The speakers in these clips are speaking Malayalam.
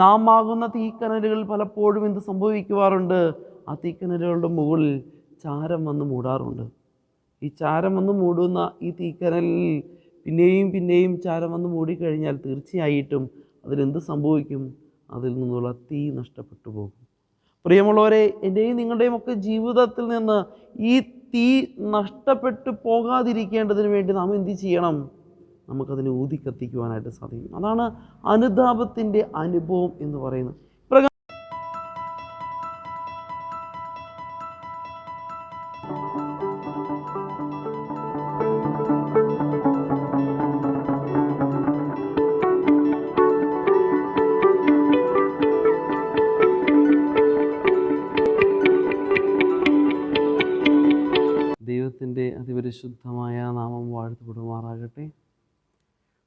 നാം ആകുന്ന തീക്കനലുകൾ പലപ്പോഴും എന്ത് സംഭവിക്കുവാറുണ്ട്? ആ തീക്കനലുകളുടെ മുകളിൽ ചാരം വന്ന് മൂടാറുണ്ട്. ഈ ചാരം വന്ന് മൂടുന്ന ഈ തീക്കനലിൽ പിന്നെയും പിന്നെയും ചാരം വന്ന് മൂടിക്കഴിഞ്ഞാൽ തീർച്ചയായിട്ടും അതിലെന്ത് സംഭവിക്കും? അതിൽ നിന്നുള്ള തീ നഷ്ടപ്പെട്ടു പോകും. പ്രിയമുള്ളവരെ എന്റെയും നിങ്ങളുടെയും ഒക്കെ ജീവിതത്തിൽ നിന്ന് ഈ തീ നഷ്ടപ്പെട്ടു പോകാതിരിക്കേണ്ടതിന് വേണ്ടി നാം എന്ത് ചെയ്യണം? നമുക്കതിനെ ഊതി കത്തിക്കുവാനായിട്ട് സാധിക്കും. അതാണ് അനുതാപത്തിന്റെ അനുഭവം എന്ന് പറയുന്നത്.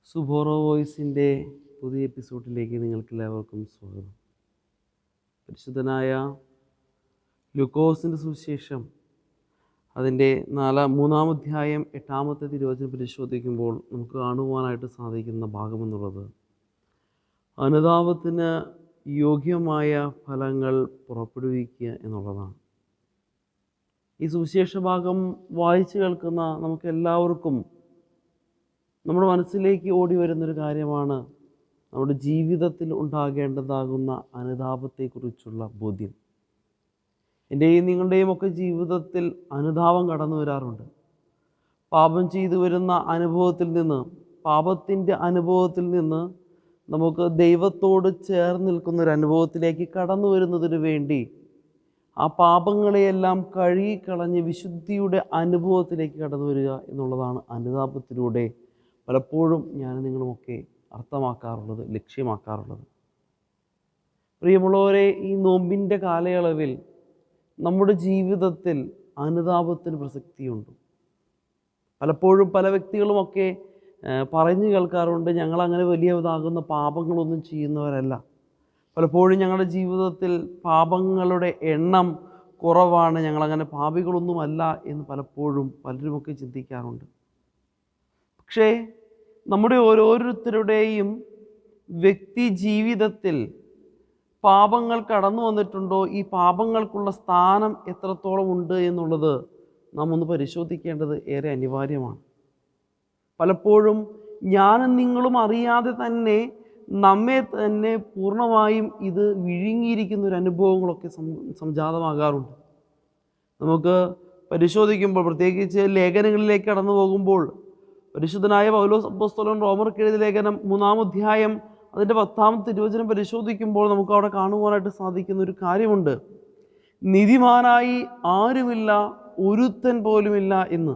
സുബോറോ വോയിസിന്റെ പുതിയ എപ്പിസോഡിലേക്ക് നിങ്ങൾക്ക് എല്ലാവർക്കും സ്വാഗതം. പരിശുദ്ധനായ ലുക്കോസിന്റെ സുവിശേഷം അതിന്റെ നാലാം മൂന്നാം അധ്യായം എട്ടാമത്തെ തിരുവചനം പരിശോധിക്കുമ്പോൾ നമുക്ക് കാണുവാനായിട്ട് സാധിക്കുന്ന ഭാഗമെന്നുള്ളത് അനുതാപത്തിന് യോഗ്യമായ ഫലങ്ങൾ പുറപ്പെടുവിക്കുക എന്നുള്ളതാണ്. ഈ സുവിശേഷ ഭാഗം വായിച്ചു കേൾക്കുന്ന നമുക്ക് എല്ലാവർക്കും നമ്മുടെ മനസ്സിലേക്ക് ഓടി വരുന്നൊരു കാര്യമാണ് നമ്മുടെ ജീവിതത്തിൽ ഉണ്ടാകേണ്ടതാകുന്ന അനുതാപത്തെക്കുറിച്ചുള്ള ബോധ്യം. എന്റെയും നിങ്ങളുടെയും ഒക്കെ ജീവിതത്തിൽ അനുതാപം കടന്നു വരാറുണ്ട്. പാപം ചെയ്തു വരുന്ന അനുഭവത്തിൽ നിന്ന് പാപത്തിന്റെ അനുഭവത്തിൽ നിന്ന് നമുക്ക് ദൈവത്തോട് ചേർന്ന് നിൽക്കുന്ന ഒരു അനുഭവത്തിലേക്ക് കടന്നു വരുന്നതിന് വേണ്ടി ആ പാപങ്ങളെയെല്ലാം കഴുകിക്കളഞ്ഞ് വിശുദ്ധിയുടെ അനുഭവത്തിലേക്ക് കടന്നു വരിക എന്നുള്ളതാണ് അനുതാപത്തിലൂടെ പലപ്പോഴും ഞാൻ നിങ്ങളുമൊക്കെ അർത്ഥമാക്കാറുള്ളത് ലക്ഷ്യമാക്കാറുള്ളത്. പ്രിയമുള്ളവരെ ഈ നോമ്പിന്റെ കാലയളവിൽ നമ്മുടെ ജീവിതത്തിൽ അനുതാപത്തിന് പ്രസക്തിയുണ്ട്. പലപ്പോഴും പല വ്യക്തികളുമൊക്കെ പറഞ്ഞു കേൾക്കാറുണ്ട് ഞങ്ങളങ്ങനെ വലിയ ഇതാകുന്ന പാപങ്ങളൊന്നും ചെയ്യുന്നവരല്ല. പലപ്പോഴും ഞങ്ങളുടെ ജീവിതത്തിൽ പാപങ്ങളുടെ എണ്ണം കുറവാണ് ഞങ്ങളങ്ങനെ പാപികളൊന്നുമല്ല എന്ന് പലപ്പോഴും പലരുമൊക്കെ ചിന്തിക്കാറുണ്ട്. പക്ഷേ നമ്മുടെ ഓരോരുത്തരുടെയും വ്യക്തി ജീവിതത്തിൽ പാപങ്ങൾ കടന്നു വന്നിട്ടുണ്ടോ? ഈ പാപങ്ങൾക്കുള്ള സ്ഥാനം എത്രത്തോളം ഉണ്ട് എന്നുള്ളത് നാം ഒന്ന് പരിശോധിക്കേണ്ടത് ഏറെ അനിവാര്യമാണ്. പലപ്പോഴും ഞാനും നിങ്ങളും അറിയാതെ തന്നെ നമ്മെ തന്നെ പൂർണമായും ഇത് വിഴുങ്ങിയിരിക്കുന്ന ഒരു അനുഭവങ്ങളൊക്കെ സംജാതമാകാറുണ്ട്. നമുക്ക് പരിശോധിക്കുമ്പോൾ പ്രത്യേകിച്ച് ലേഖനങ്ങളിലേക്ക് കടന്നു പോകുമ്പോൾ പരിശുദ്ധനായ പൗലോസ് അപ്പോസ്തലൻ റോമർ എഴുതിയ ലേഖനം മൂന്നാം അധ്യായം അതിന്റെ പത്താമത്തെ തിരുവചനം പരിശോധിക്കുമ്പോൾ നമുക്ക് അവിടെ കാണുവാനായിട്ട് സാധിക്കുന്ന ഒരു കാര്യമുണ്ട്. നിധിമാനായി ആരുമില്ല ഒരുത്തൻ പോലുമില്ല എന്ന്.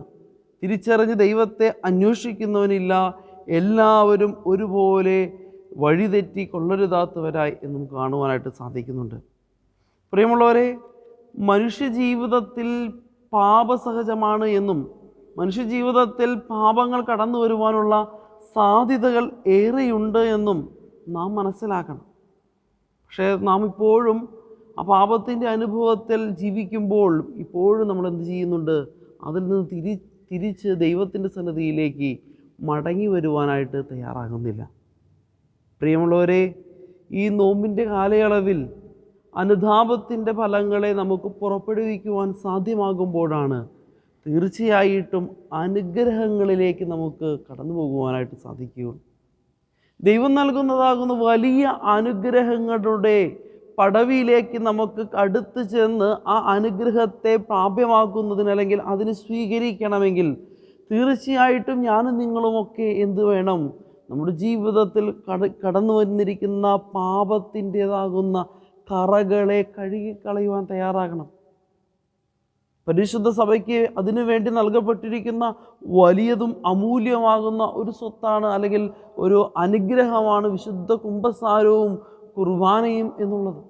തിരിച്ചറിഞ്ഞ് ദൈവത്തെ അന്വേഷിക്കുന്നവനില്ല എല്ലാവരും ഒരുപോലെ വഴിതെറ്റി കൊള്ളരുതാത്തവരായി എന്ന് നമുക്ക് കാണുവാനായിട്ട് സാധിക്കുന്നുണ്ട്. പ്രിയമുള്ളവരെ മനുഷ്യജീവിതത്തിൽ പാപസഹജമാണ് എന്നും മനുഷ്യജീവിതത്തിൽ പാപങ്ങൾ കടന്നു വരുവാനുള്ള സാധ്യതകൾ ഏറെയുണ്ട് എന്നും നാം മനസ്സിലാക്കണം. പക്ഷേ നാം ഇപ്പോഴും ആ പാപത്തിന്റെ അനുഭവത്തിൽ ജീവിക്കുമ്പോൾ ഇപ്പോഴും നമ്മൾ എന്ത് ചെയ്യുന്നുണ്ട്? അതിൽ നിന്ന് തിരി തിരിച്ച് ദൈവത്തിന്റെ സന്നദ്ധിയിലേക്ക് മടങ്ങി വരുവാനായിട്ട് തയ്യാറാകുന്നില്ല. പ്രിയമുള്ളവരെ ഈ നോമ്പിന്റെ കാലയളവിൽ അനുതാപത്തിന്റെ ഫലങ്ങളെ നമുക്ക് പുറപ്പെടുവിക്കുവാൻ സാധ്യമാകുമ്പോഴാണ് തീർച്ചയായിട്ടും അനുഗ്രഹങ്ങളിലേക്ക് നമുക്ക് കടന്നു പോകുവാനായിട്ട് സാധിക്കുകയുള്ളൂ. ദൈവം നൽകുന്നതാകുന്ന വലിയ അനുഗ്രഹങ്ങളുടെ പടവിയിലേക്ക് നമുക്ക് അടുത്ത് ചെന്ന് ആ അനുഗ്രഹത്തെ പ്രാപ്യമാക്കുന്നതിന് അല്ലെങ്കിൽ അതിന് സ്വീകരിക്കണമെങ്കിൽ തീർച്ചയായിട്ടും ഞാനും നിങ്ങളുമൊക്കെ എന്ത് വേണം? നമ്മുടെ ജീവിതത്തിൽ കട കടന്നു വന്നിരിക്കുന്ന പാപത്തിന്റെതാകുന്ന കറകളെ കഴുകിക്കളയുവാൻ തയ്യാറാകണം. പരിശുദ്ധ സഭയ്ക്ക് അതിനു വേണ്ടി നൽകപ്പെട്ടിരിക്കുന്ന വലിയതും അമൂല്യമാകുന്ന ഒരു സ്വത്താണ് അല്ലെങ്കിൽ ഒരു അനുഗ്രഹമാണ് വിശുദ്ധ കുംഭസാരവും കുർബാനയും എന്നുള്ളത്.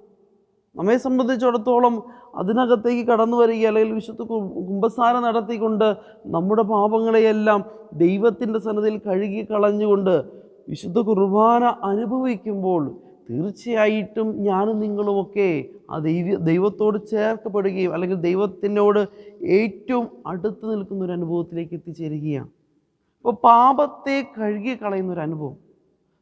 നമ്മെ സംബന്ധിച്ചിടത്തോളം അതിനകത്തേക്ക് കടന്നു വരിക അല്ലെങ്കിൽ വിശുദ്ധ കുംഭസാര നടത്തിക്കൊണ്ട് നമ്മുടെ പാപങ്ങളെയെല്ലാം ദൈവത്തിന്റെ സന്നദ്ധയിൽ കഴുകി കളഞ്ഞുകൊണ്ട് വിശുദ്ധ കുർബാന അനുഭവിക്കുമ്പോൾ തീർച്ചയായിട്ടും ഞാനും നിങ്ങളുമൊക്കെ ആ ദൈവ ദൈവത്തോട് ചേർക്കപ്പെടുകയും അല്ലെങ്കിൽ ദൈവത്തിനോട് ഏറ്റവും അടുത്ത് നിൽക്കുന്ന ഒരു അനുഭവത്തിലേക്ക് എത്തിച്ചേരുകയാണ്. അപ്പോൾ പാപത്തെ കഴുകി കളയുന്ന ഒരു അനുഭവം.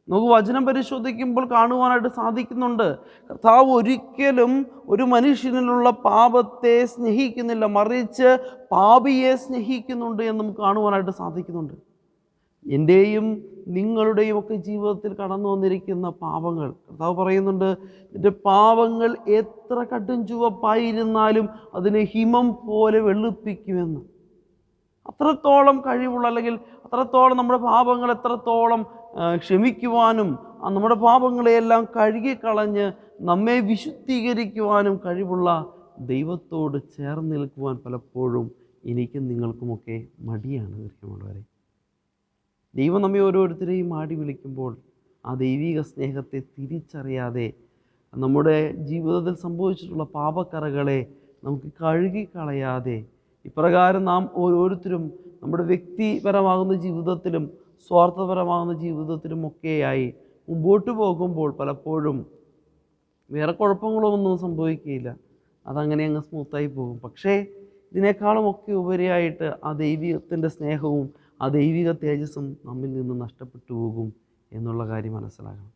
നമുക്ക് വചനം പരിശോധിക്കുമ്പോൾ കാണുവാനായിട്ട് സാധിക്കുന്നുണ്ട്. കർത്താവ് ഒരിക്കലും ഒരു മനുഷ്യനിലുള്ള പാപത്തെ സ്നേഹിക്കുന്നില്ല. മറിച്ച് പാപിയെ സ്നേഹിക്കുന്നുണ്ട് എന്ന് നമുക്ക് കാണുവാനായിട്ട് സാധിക്കുന്നുണ്ട്. എന്റെയും നിങ്ങളുടെയും ഒക്കെ ജീവിതത്തിൽ കടന്നു വന്നിരിക്കുന്ന പാപങ്ങൾ. കർത്താവ് പറയുന്നുണ്ട് എന്റെ പാപങ്ങൾ എത്ര കട്ടും ചുവപ്പായിരുന്നാലും അതിനെ ഹിമം പോലെ വെളുപ്പിക്കുമെന്ന്. അത്രത്തോളം കഴിവുള്ള അല്ലെങ്കിൽ അത്രത്തോളം നമ്മുടെ പാപങ്ങൾ എത്രത്തോളം ക്ഷമിക്കുവാനും നമ്മുടെ പാപങ്ങളെയെല്ലാം കഴുകിക്കളഞ്ഞ് നമ്മെ വിശുദ്ധീകരിക്കുവാനും കഴിവുള്ള ദൈവത്തോട് ചേർന്ന് നിൽക്കുവാൻ പലപ്പോഴും എനിക്കും നിങ്ങൾക്കുമൊക്കെ മടിയാണ് ദീർഘമുള്ളവരെ ദൈവം നമ്മെ ഓരോരുത്തരെയും മാടി വിളിക്കുമ്പോൾ ആ ദൈവിക സ്നേഹത്തെ തിരിച്ചറിയാതെ നമ്മുടെ ജീവിതത്തിൽ സംഭവിച്ചിട്ടുള്ള പാപക്കറകളെ നമുക്ക് കഴുകിക്കളയാതെ ഇപ്രകാരം നാം ഓരോരുത്തരും നമ്മുടെ വ്യക്തിപരമാകുന്ന ജീവിതത്തിലും സ്വാർത്ഥപരമാകുന്ന ജീവിതത്തിലും ഒക്കെയായി മുമ്പോട്ട് പോകുമ്പോൾ പലപ്പോഴും വേറെ കുഴപ്പങ്ങളൊന്നും സംഭവിക്കുകയില്ല. അതങ്ങനെ അങ്ങ് സ്മൂത്തായി പോകും. പക്ഷേ ഇതിനേക്കാളും ഒക്കെ ഉപരിയായിട്ട് ആ ദൈവികത്തിന്റെ സ്നേഹവും ആ ദൈവിക തേജസ്സും നമ്മിൽ നിന്ന് നഷ്ടപ്പെട്ടു പോകും എന്നുള്ള കാര്യം മനസ്സിലാക്കണം.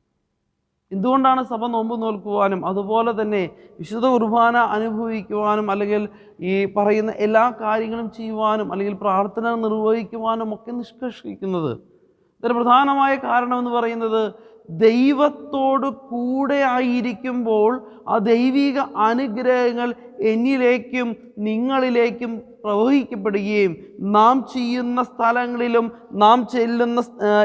എന്തുകൊണ്ടാണ് സഭ നോമ്പ് നോൽക്കുവാനും അതുപോലെ തന്നെ വിശുദ്ധ കുർബാന അനുഭവിക്കുവാനും അല്ലെങ്കിൽ ഈ പറയുന്ന എല്ലാ കാര്യങ്ങളും ചെയ്യുവാനും അല്ലെങ്കിൽ പ്രാർത്ഥന നിർവഹിക്കുവാനും ഒക്കെ നിഷ്കർഷിക്കുന്നത്? ഇതിന് പ്രധാനമായ കാരണം എന്ന് പറയുന്നത് ദൈവത്തോട് കൂടെ ആയിരിക്കുമ്പോൾ ആ ദൈവിക അനുഗ്രഹങ്ങൾ എന്നിലേക്കും നിങ്ങളിലേക്കും പ്രവഹിക്കപ്പെടുകയും നാം ചെയ്യുന്ന സ്ഥലങ്ങളിലും നാം ചെല്ലുന്ന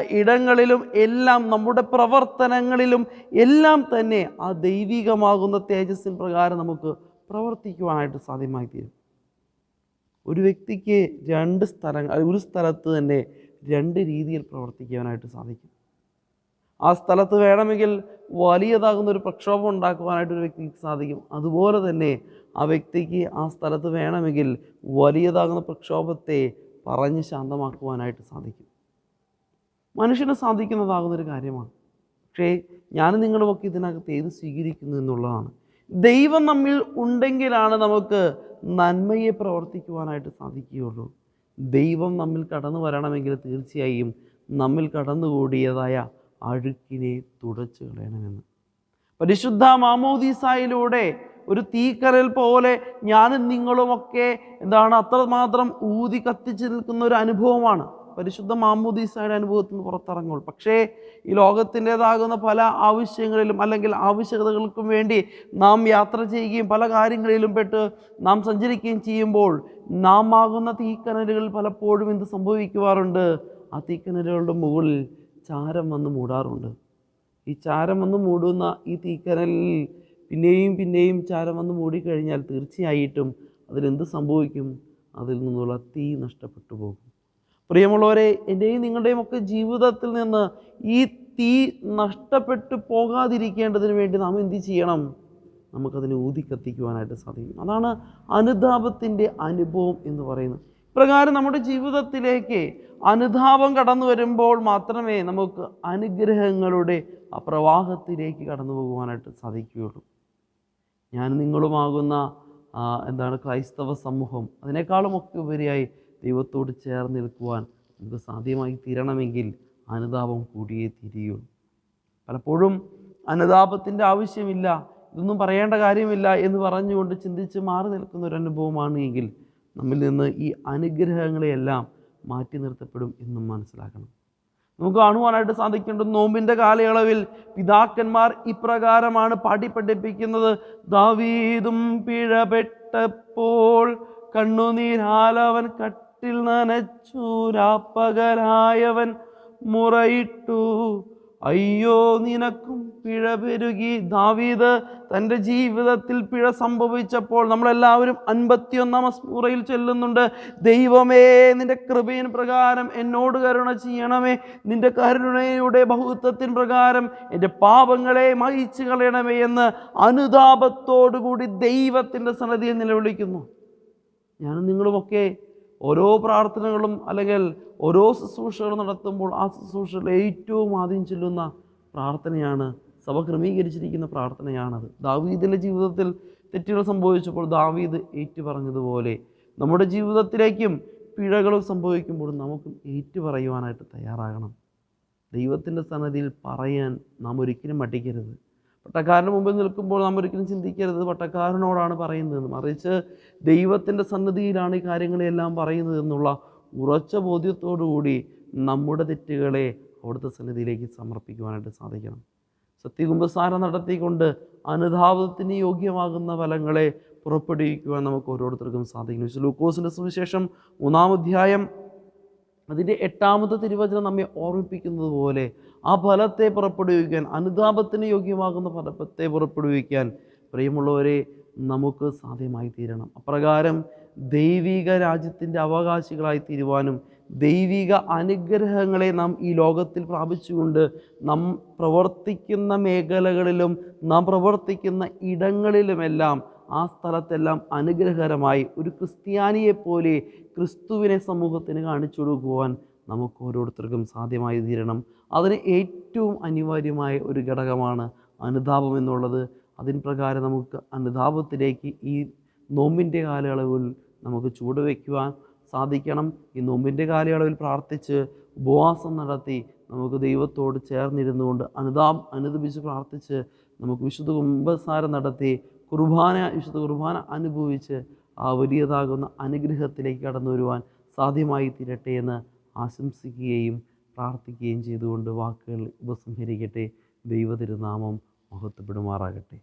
ഇടങ്ങളിലും എല്ലാം നമ്മുടെ പ്രവർത്തനങ്ങളിലും എല്ലാം തന്നെ ആ ദൈവികമാകുന്ന തേജസ്സിൻ പ്രകാരം നമുക്ക് പ്രവർത്തിക്കുവാനായിട്ട് സാധ്യമായി ഒരു വ്യക്തിക്ക് രണ്ട് സ്ഥലങ്ങൾ ഒരു സ്ഥലത്ത് തന്നെ രണ്ട് രീതിയിൽ പ്രവർത്തിക്കുവാനായിട്ട് സാധിക്കും. ആ സ്ഥലത്ത് വേണമെങ്കിൽ വലിയതാകുന്ന ഒരു പ്രക്ഷോഭം ഉണ്ടാക്കുവാനായിട്ട് ഒരു വ്യക്തിക്ക് സാധിക്കും. അതുപോലെ തന്നെ ആ വ്യക്തിക്ക് ആ സ്ഥലത്ത് വേണമെങ്കിൽ വലിയതാകുന്ന പ്രക്ഷോഭത്തെ പറഞ്ഞ് ശാന്തമാക്കുവാനായിട്ട് സാധിക്കും. മനുഷ്യന് സാധിക്കുന്നതാകുന്നൊരു കാര്യമാണ്. പക്ഷേ ഞാനും നിങ്ങളുമൊക്കെ ഇതിനകത്ത് ഏത് സ്വീകരിക്കുന്നു എന്നുള്ളതാണ്. ദൈവം നമ്മിൽ ഉണ്ടെങ്കിലാണ് നമുക്ക് നന്മയെ പ്രവർത്തിക്കുവാനായിട്ട് സാധിക്കുകയുള്ളൂ. ദൈവം നമ്മിൽ കടന്നു വരണമെങ്കിൽ തീർച്ചയായും നമ്മിൽ കടന്നുകൂടിയതായ അഴുക്കിനെ തുടച്ചു കളയണമെന്ന്. പരിശുദ്ധ മാമോദീസായിലൂടെ ഒരു തീക്കരൽ പോലെ ഞാനും നിങ്ങളുമൊക്കെ എന്താണ് അത്രമാത്രം ഊതി കത്തിച്ച് നിൽക്കുന്ന ഒരു അനുഭവമാണ്. പരിശുദ്ധ മാമോദീസായുടെ അനുഭവത്തിൽ നിന്ന് പുറത്തിറങ്ങുമ്പോൾ. പക്ഷേ ഈ ലോകത്തിന്റെതാകുന്ന പല ആവശ്യങ്ങളിലും അല്ലെങ്കിൽ ആവശ്യകതകൾക്കും വേണ്ടി നാം യാത്ര ചെയ്യുകയും പല കാര്യങ്ങളിലും പെട്ട് നാം സഞ്ചരിക്കുകയും ചെയ്യുമ്പോൾ നാം ആകുന്ന തീക്കനലുകൾ പലപ്പോഴും എന്ത് സംഭവിക്കുവാറുണ്ട്? ആ തീക്കനലുകളുടെ മുകളിൽ ചാരം വന്ന് മൂടാറുണ്ട്. ഈ ചാരം വന്ന് മൂടുന്ന ഈ തീക്കനലിൽ പിന്നെയും പിന്നെയും ചാരം വന്ന് മൂടിക്കഴിഞ്ഞാൽ തീർച്ചയായിട്ടും അതിലെന്ത് സംഭവിക്കും? അതിൽ നിന്നുള്ള തീ നഷ്ടപ്പെട്ടു പോകും. പ്രിയമുള്ളവരെ എന്റെയും നിങ്ങളുടെയും ഒക്കെ ജീവിതത്തിൽ നിന്ന് ഈ തീ നഷ്ടപ്പെട്ടു പോകാതിരിക്കേണ്ടതിന് വേണ്ടി നാം എന്ത് ചെയ്യണം? നമുക്കതിനെ ഊതി കത്തിക്കുവാനായിട്ട് സാധിക്കും. അതാണ് അനുതാപത്തിന്റെ അനുഭവം എന്ന് പറയുന്നത്. പ്രകാരം നമ്മുടെ ജീവിതത്തിലേക്ക് അനുതാപം കടന്നു വരുമ്പോൾ മാത്രമേ നമുക്ക് അനുഗ്രഹങ്ങളുടെ ആ പ്രവാഹത്തിലേക്ക് കടന്നു പോകുവാനായിട്ട് സാധിക്കുകയുള്ളൂ. ഞാൻ നിങ്ങളുമാകുന്ന എന്താണ് ക്രൈസ്തവ സമൂഹം അതിനേക്കാളും ഒക്കെ ഉപരിയായി ദൈവത്തോട് ചേർന്ന് നിൽക്കുവാൻ നമുക്ക് സാധ്യമായി തീരണമെങ്കിൽ അനുതാപം കൂടിയേ തീരൂ പലപ്പോഴും അനുതാപത്തിന്റെ ആവശ്യമില്ല ഇതൊന്നും പറയേണ്ട കാര്യമില്ല എന്ന് പറഞ്ഞുകൊണ്ട് ചിന്തിച്ച് മാറി നിൽക്കുന്ന ഒരു അനുഭവമാണ് എങ്കിൽ നമ്മിൽ നിന്ന് ഈ അനുഗ്രഹങ്ങളെയെല്ലാം മാറ്റി നിർത്തപ്പെടും എന്നും മനസ്സിലാക്കണം. നമുക്ക് കാണുവാനായിട്ട് സാധിക്കേണ്ടത് നോമ്പിന്റെ കാലയളവിൽ പിതാക്കന്മാർ ഇപ്രകാരമാണ് പാടി പഠിപ്പിക്കുന്നത്. ദാവീതും പിഴപെട്ടപ്പോൾ കണ്ണുനീരാലവൻ കട്ടിൽ നനച്ചു രാപ്പകലായവൻ മുറയിട്ടു അയ്യോ നിനക്കും പിഴ പെരുകി. ദാവീദ് തന്റെ ജീവിതത്തിൽ പിഴ സംഭവിച്ചപ്പോൾ നമ്മളെല്ലാവരും അൻപത്തിയൊന്നാം സ്മൂറയിൽ ചെല്ലുന്നുണ്ട്. ദൈവമേ നിന്റെ കൃപയിൻ പ്രകാരം എന്നോട് കരുണ ചെയ്യണമേ. നിന്റെ കരുണയുടെ ബഹുത്വത്തിൻ പ്രകാരം എന്റെ പാപങ്ങളെ മയിച്ചു കളയണമേ എന്ന് അനുതാപത്തോടുകൂടി ദൈവത്തിന്റെ സന്നദ്ധിയിൽ നിലവിളിക്കുന്നു. ഞാനും നിങ്ങളുമൊക്കെ ഓരോ പ്രാർത്ഥനകളും അല്ലെങ്കിൽ ഓരോ ശുശ്രൂഷകളും നടത്തുമ്പോൾ ആ ശുശ്രൂഷകൾ ഏറ്റവും ആദ്യം ചെല്ലുന്ന പ്രാർത്ഥനയാണ് സഭ ക്രമീകരിച്ചിരിക്കുന്ന പ്രാർത്ഥനയാണത്. ദാവീദിന്റെ ജീവിതത്തിൽ തെറ്റുകൾ സംഭവിച്ചപ്പോൾ ദാവീദ് ഏറ്റു പറഞ്ഞതുപോലെ നമ്മുടെ ജീവിതത്തിലേക്കും പിഴകൾ സംഭവിക്കുമ്പോൾ നമുക്കും ഏറ്റു പറയുവാനായിട്ട് തയ്യാറാകണം. ദൈവത്തിന്റെ സന്നദ്ധിയിൽ പറയാൻ നാം ഒരിക്കലും മടിക്കരുത്. പട്ടക്കാരന് മുമ്പിൽ നിൽക്കുമ്പോൾ നാം ഒരിക്കലും ചിന്തിക്കരുത്. പട്ടക്കാരനോടാണ് പറയുന്നതെന്ന് മറിച്ച് ദൈവത്തിന്റെ സന്നദ്ധിയിലാണ് ഈ കാര്യങ്ങളെല്ലാം പറയുന്നത് എന്നുള്ള ഉറച്ച ബോധ്യത്തോടുകൂടി നമ്മുടെ തെറ്റുകളെ അവിടുത്തെ സന്നിധിയിലേക്ക് സമർപ്പിക്കുവാനായിട്ട് സാധിക്കണം. സത്യകുംഭസാരം നടത്തിക്കൊണ്ട് അനുതാപത്തിന് യോഗ്യമാകുന്ന ഫലങ്ങളെ പുറപ്പെടുവിക്കുവാൻ നമുക്ക് ഓരോരുത്തർക്കും സാധിക്കുന്നു. ലൂക്കോസിന്റെ സുവിശേഷം മൂന്നാം അധ്യായം അതിന്റെ എട്ടാമത്തെ തിരുവചനം നമ്മെ ഓർമ്മിപ്പിക്കുന്നത് പോലെ ആ ഫലത്തെ പുറപ്പെടുവിക്കാൻ അനുതാപത്തിന് യോഗ്യമാകുന്ന ഫലത്തെ പുറപ്പെടുവിക്കാൻ പ്രിയമുള്ളവരെ നമുക്ക് സാധ്യമായി തീരണം. അപ്രകാരം ദൈവിക രാജ്യത്തിന്റെ അവകാശികളായി തീരുവാനും ദൈവിക അനുഗ്രഹങ്ങളെ നാം ഈ ലോകത്തിൽ പ്രാപിച്ചുകൊണ്ട് നാം പ്രവർത്തിക്കുന്ന മേഖലകളിലും നാം പ്രവർത്തിക്കുന്ന ഇടങ്ങളിലുമെല്ലാം ആ സ്ഥലത്തെല്ലാം അനുഗ്രഹകരമായി ഒരു ക്രിസ്ത്യാനിയെപ്പോലെ ക്രിസ്തുവിനെ സമൂഹത്തിന് കാണിച്ചു കൊടുക്കുവാൻ നമുക്ക് ഓരോരുത്തർക്കും സാധ്യമായി തീരണം. അതിന് ഏറ്റവും അനിവാര്യമായ ഒരു ഘടകമാണ് അനുതാപം എന്നുള്ളത്. അതിൻ പ്രകാരം നമുക്ക് അനുതാപത്തിലേക്ക് ഈ നോമ്പിന്റെ കാലയളവിൽ നമുക്ക് ചുവടുവെക്കുവാൻ സാധിക്കണം. ഈ നോമ്പിന്റെ കാലയളവിൽ പ്രാർത്ഥിച്ച് ഉപവാസം നടത്തി നമുക്ക് ദൈവത്തോട് ചേർന്നിരുന്നുകൊണ്ട് അനുതാപം അനുദപിച്ച് പ്രാർത്ഥിച്ച് നമുക്ക് വിശുദ്ധ കുംഭസാരം നടത്തി കുർബാന വിശുദ്ധ കുർബാന അനുഭവിച്ച് ആ വലിയതാകുന്ന അനുഗ്രഹത്തിലേക്ക് കടന്നു വരുവാൻ സാധ്യമായി തീരട്ടെ എന്ന് ആശംസിക്കുകയും പ്രാർത്ഥിക്കുകയും ചെയ്തുകൊണ്ട് വാക്കുകൾ ഉപസംഹരിക്കട്ടെ. ദൈവതിരുനാമം മഹത്വപ്പെടുമാറാകട്ടെ.